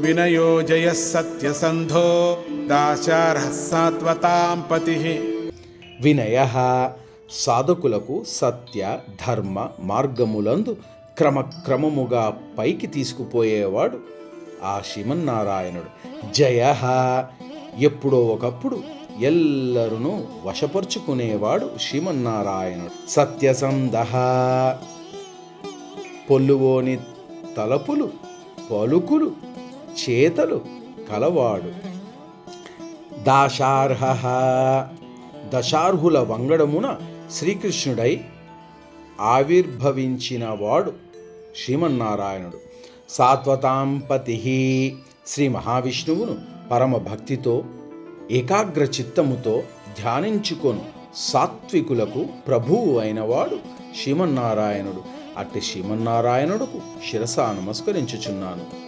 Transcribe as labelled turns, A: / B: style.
A: వినయో సత్యసంధో దాశార్హ సాత్వతాం
B: వినయ సాధకులకు సత్య ధర్మ మార్గములందు క్రమక్రమముగా పైకి తీసుకుపోయేవాడు ఆ శ్రీమన్నారాయణుడు. జయ ఎప్పుడో ఒకప్పుడు ఎల్లరును వశపరుచుకునేవాడు శ్రీమన్నారాయణుడు. సత్యసందహ పొల్లువోని తలపులు పలుకులు చేతలు కలవాడు. దాశార్హ. దశార్హుల వంగడమున శ్రీకృష్ణుడై ఆవిర్భవించినవాడు శ్రీమన్నారాయణుడు. సాత్వతాంపతి శ్రీ మహావిష్ణువును పరమ భక్తితో ఏకాగ్ర చిత్తముతో ధ్యానించుకొను. సాత్వికులకు ప్రభువు అయినవాడు శ్రీమన్నారాయణుడు. అట్టి శ్రీమన్నారాయణుడుకు శిరసా నమస్కరించుచున్నాను.